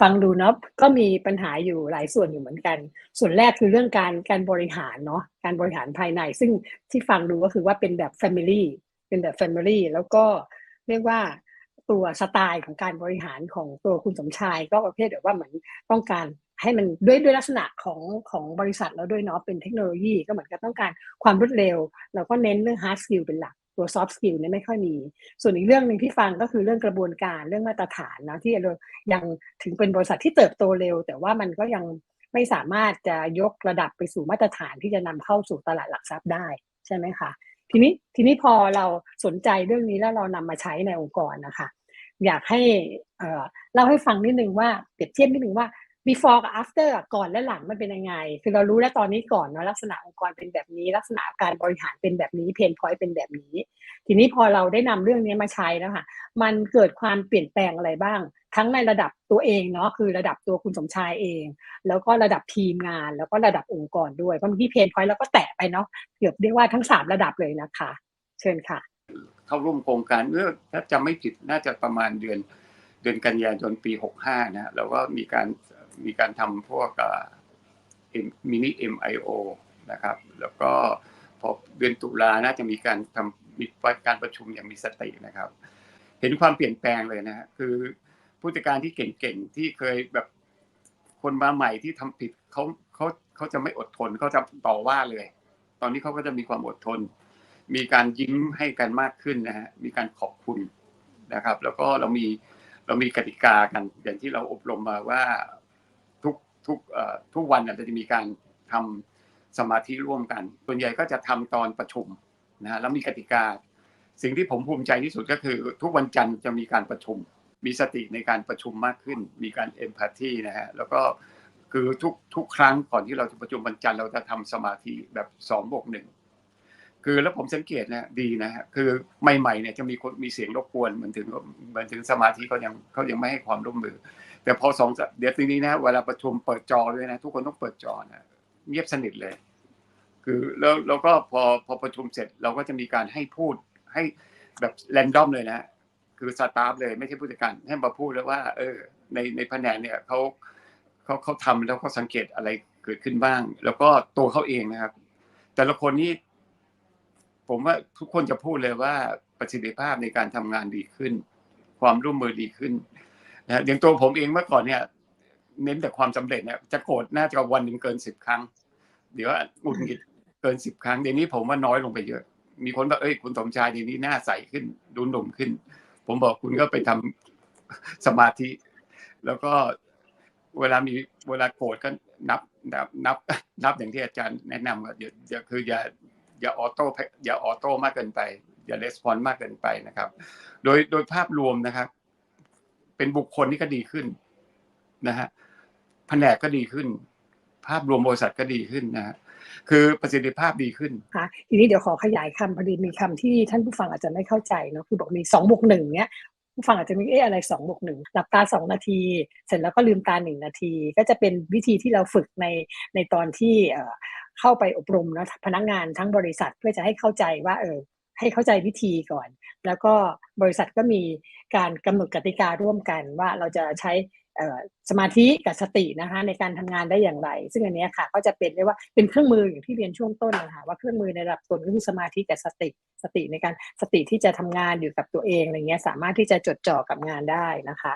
ฟังดูเนาะก็มีปัญหาอยู่หลายส่วนอยู่เหมือนกัน ส่วนแรกคือเรื่องการการบริหารเนาะการบริหารภายใน ซึ่งที่ฟังดูก็คือว่าเป็นแบบ Family เป็นแบบ Family แล้วก็เรียกว่าตัวสไตล์ของการบริหารของตัวคุณสมชาย ก็ประเภทแบบว่าเหมือนต้องการให้มันด้วยด้วยลักษณะของของบริษัทแล้วด้วยเนาะเป็นเทคโนโลยีก็เหมือนกับต้องการความรวดเร็ว แล้วก็เน้นเรื่อง hard skill เป็นหลัก ตัว soft skill เนี่ยไม่ค่อยมี ส่วนอีกเรื่องหนึ่งที่ฟังก็คือเรื่องกระบวนการเรื่องมาตรฐานนะที่เรายังถึงเป็นบริษัทที่เติบโตเร็ว แต่ว่ามันก็ยังไม่สามารถจะยกระดับไปสู่มาตรฐานที่จะนำเข้าสู่ตลาดหลักทรัพย์ได้ใช่ไหมคะทีนี้ทีนี้พอเราสนใจเรื่องนี้แล้วเรานำมาใช้ในองค์กรนะคะ อยากให้เอ่อเล่าให้ฟังนิดนึงว่าเปรียบเทียบนิดนึงว่า before กับ after อะก่อนและหลังมันเป็นยังไง คือเรารู้แล้วตอนนี้ก่อนเนาะลักษณะองค์กรเป็นแบบนี้ ลักษณะการบริหารเป็นแบบนี้เพนพอยต์เป็นแบบนี้ ทีนี้พอเราได้นำเรื่องนี้มาใช้แล้วค่ะ มันเกิดความเปลี่ยนแปลงอะไรบ้าง ทั้งในระดับตัวเองเนาะคือระดับตัวคุณสมชายเอง แล้วก็ระดับทีมงาน แล้วก็ระดับองค์กรด้วยเพราะเมื่อกี้เพนพอยต์เราก็แตะไปเนาะเกือบเรียกว่าทั้งสามระดับเลยนะคะ เชิญค่ะ เข้าร่วมโครงการเมื่อถ้าจำไม่ผิดน่าจะประมาณเดือนเดือนกันยายนปี 65นะแล้วก็มีการ มีการทำพวกมินิ MIO นะครับ แล้วก็พอเดือนตุลาน่าจะมีการทำมีการประชุมอย่างมีสตินะครับ เห็นความเปลี่ยนแปลงเลยนะฮะคือผู้จัดการที่เก่งๆที่เคยแบบคนมาใหม่ที่ทำผิดเขาเขาเขาจะไม่อดทนเขาจะต่อว่าเลย ตอนนี้เขาก็จะมีความอดทน มีการยิ้มให้กันมากขึ้นนะฮะมีการขอบคุณนะครับ แล้วก็เรามีเรามีกติกากันอย่างที่เราอบรมมาว่า ทุกทุกวันเราจะมีการทำสมาธิร่วมกัน ส่วนใหญ่ก็จะทำตอนประชุมนะฮะแล้วมีกติกา สิ่งที่ผมภูมิใจที่สุดก็คือ ทุกวันจันทร์จะมีการประชุม มีสติในการประชุมมากขึ้น มีการเอมพัตตีนะฮะแล้วก็คือทุกทุกครั้งก่อนที่เราจะประชุมวันจันทร์เราจะทำสมาธิแบบสองบวกหนึ่ง คือแล้วผมสังเกตนะดีนะฮะคือใหม่ๆเนี่ยจะมีคนมีเสียงรบกวนเหมือนถึงเหมือนถึงสมาธิเขายังเขายังไม่ให้ความร่วมมือ แต่พอสองเดี๋ยวทีนี้นะเวลาประชุมเปิดจอด้วยนะทุกคนต้องเปิดจอนะเงียบสนิทเลย คือแล้วแล้วก็พอพอประชุมเสร็จเราก็จะมีการให้พูดให้แบบแรนดอมเลยนะคือสตาฟเลยไม่ใช่ผู้จัดการให้มาพูดแล้วว่า เออ ในในแผนกเนี่ยเขาเขาเขาทำแล้วเขาสังเกตอะไรเกิดขึ้นบ้าง แล้วก็ตัวเขาเองนะครับ แต่ละคนนี่ ผมว่าทุกคนจะพูดเลยว่าประสิทธิภาพในการทำงานดีขึ้น ความร่วมมือดีขึ้นนะอย่างตัวผมเองเมื่อก่อนเนี่ย เน้นแต่ความสำเร็จเนี่ยจะโกรธน่าจะวันหนึ่งเกินสิบครั้ง เดี๋ยวหงุดหงิดเกินสิบครั้งเดี๋ยวนี้ผมว่าน้อยลงไปเยอะ มีคนบอกเอ้ยคุณสมชายเดี๋ยวนี้หน้าใสขึ้น ดูหนุ่มขึ้น ผมบอกคุณก็ไปทำสมาธิ แล้วก็เวลามีเวลาโกรธก็นับนับนับนับอย่างที่อาจารย์แนะนำว่าอย่าอย่าคืออย่า อย่าออโต้อย่าออโต้มากเกินไป อย่าレスปอนมากเกินไปนะครับ โดยโดยภาพรวมนะครับ เป็นบุคคลที่ก็ดีขึ้นนะฮะแผนกก็ดีขึ้น ภาพรวมบริษัทก็ดีขึ้นนะฮะคือประสิทธิภาพดีขึ้นค่ะทีนี้เดี๋ยวขอขยายคำพอดีมีคำที่ท่านผู้ฟังอาจจะไม่เข้าใจเนาะคือบอกมีสองบวกหนึ่งเนี้ยผู้ฟังอาจจะมีเอ๊ะอะไรสองบวกหนึ่งหลับตาสองนาที เสร็จแล้วก็ลืมตาหนึ่งนาที ก็จะเป็นวิธีที่เราฝึกในในตอนที่ เข้าไปอบรมนะพนักงานทั้งบริษัทเพื่อจะให้เข้าใจว่าเออให้เข้าใจวิธีก่อน แล้วก็บริษัทก็มีการกำหนดกติการ่วมกันว่าเราจะใช้สมาธิกับสตินะคะในการทำงานได้อย่างไร ซึ่งอันนี้ค่ะก็จะเป็นเรียกว่าเป็นเครื่องมืออย่างที่เรียนช่วงต้นนะคะว่าเครื่องมือในระดับต้นก็คือสมาธิกับสติสติในการสติที่จะทำงานอยู่กับตัวเองอะไรเงี้ยสามารถที่จะจดจ่อกับงานได้นะคะ